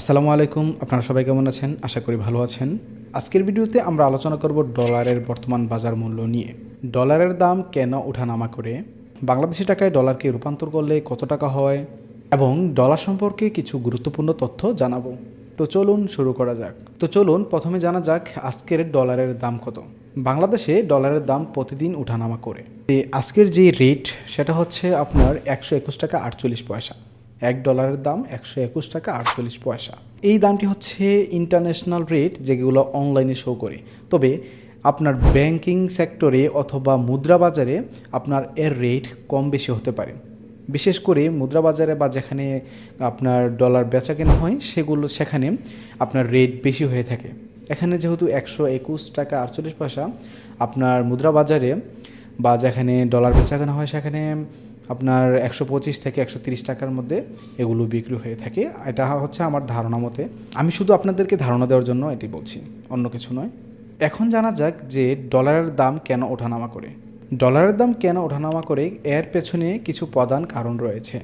আসসালামু আলাইকুম, আপনারা সবাই কেমন আছেন? আশা করি ভালো আছেন। আজকের ভিডিওতে আমরা আলোচনা করব ডলারের বর্তমান বাজার মূল্য নিয়ে। ডলারের দাম কেন ওঠানামা করে? বাংলাদেশি টাকায় ডলারকে রূপান্তর করলে কত টাকা হয়? এবং ডলার সম্পর্কে কিছু গুরুত্বপূর্ণ তথ্য জানাব। তো চলুন শুরু করা যাক। তো চলুন, প্রথমে জানা যাক আজকের ডলারের দাম কত। বাংলাদেশে ডলারের দাম প্রতিদিন উঠানামা করে। আজকের যে রেট, সেটা হচ্ছে আপনার একশো একুশ টাকা আটচল্লিশ পয়সা। এক ডলারের দাম একশো একুশ টাকা আটচল্লিশ পয়সা। এই দামটি হচ্ছে ইন্টারন্যাশনাল রেট যেগুলো অনলাইনে শো করে। তবে আপনার ব্যাংকিং সেক্টরে অথবা মুদ্রা বাজারে আপনার এর রেট কম বেশি হতে পারে। বিশেষ করে মুদ্রা বাজারে বা যেখানে আপনার ডলার বেচা কেনা হয়, সেগুলো সেখানে আপনার রেট বেশি হয়ে থাকে। এখানে যেহেতু একশো একুশ টাকা আটচল্লিশ পয়সা, আপনার মুদ্রা বাজারে বা যেখানে ডলার বেচা কেনা হয়, সেখানে আপনার একশো পঁচিশ থেকে একশো তিরিশ টাকার মধ্যে এগুলো বিক্রি হয়ে থাকে। এটা হচ্ছে আমার ধারণা মতে। আমি শুধু আপনাদেরকে ধারণা দেওয়ার জন্য এটি বলছি, অন্য কিছু নয়। এখন জানা যাক যে ডলারের দাম কেন ওঠানামা করে। ডলারের দাম কেন ওঠানামা করে এর পেছনে কিছু প্রধান কারণ রয়েছে।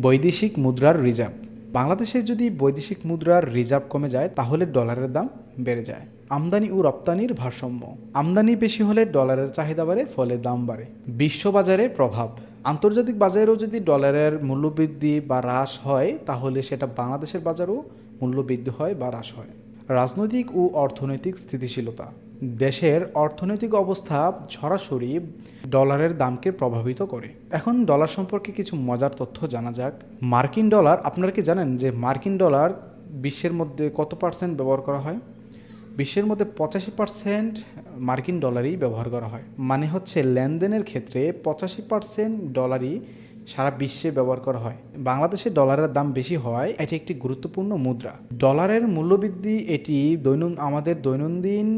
বৈদেশিক মুদ্রার রিজার্ভ। বাংলাদেশে যদি বৈদেশিক মুদ্রার রিজার্ভ কমে যায়, তাহলে ডলারের দাম বেড়ে যায়। আমদানি ও রপ্তানির ভারসাম্য। আমদানি বেশি হলে ডলারের চাহিদা বাড়ে, ফলে দাম বাড়ে। বিশ্ববাজারে প্রভাব। আন্তর্জাতিক বাজারেও যদি ডলারের মূল্যবৃদ্ধি বা হ্রাস হয়, তাহলে সেটা বাংলাদেশের বাজারেও মূল্যবৃদ্ধি হয় বা হ্রাস হয়। রাজনৈতিক ও অর্থনৈতিক স্থিতিশীলতা। দেশের অর্থনৈতিক অবস্থা সরাসরি ডলারের দামকে প্রভাবিত করে। এখন ডলার সম্পর্কে কিছু মজার তথ্য জানা যাক। মার্কিন ডলার, আপনারা কি জানেন যে মার্কিন ডলার বিশ্বের মধ্যে কত পার্সেন্ট ব্যবহার করা হয়? বিশ্বের মধ্যে পঁচাশি পার্সেন্ট মার্কিন ডলারই ব্যবহার করা হয়। মানে হচ্ছে লেনদেনের ক্ষেত্রে পঁচাশি পার্সেন্ট ডলারই সারা বিশ্বে ব্যবহার করা হয়। বাংলাদেশে ডলারের দাম বেশি হওয়ায় এটি একটি গুরুত্বপূর্ণ মুদ্রা। ডলারের মূল্যবৃদ্ধি এটি দৈনন্দিন, আমাদের দৈনন্দিন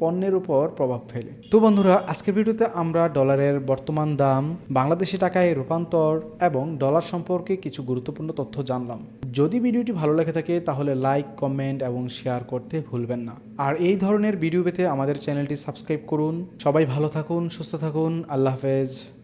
পণ্যের উপর প্রভাব ফেলে। তো বন্ধুরা, আজকের ভিডিওতে আমরা ডলারের বর্তমান দাম, বাংলাদেশি টাকায় রূপান্তর এবং ডলার সম্পর্কে কিছু গুরুত্বপূর্ণ তথ্য জানলাম। যদি ভিডিওটি ভালো লেগে থাকে, তাহলে লাইক, কমেন্ট এবং শেয়ার করতে ভুলবেন না। আর এই ধরনের ভিডিও পেতে আমাদের চ্যানেলটি সাবস্ক্রাইব করুন। সবাই ভালো থাকুন, সুস্থ থাকুন। আল্লাহ হাফেজ।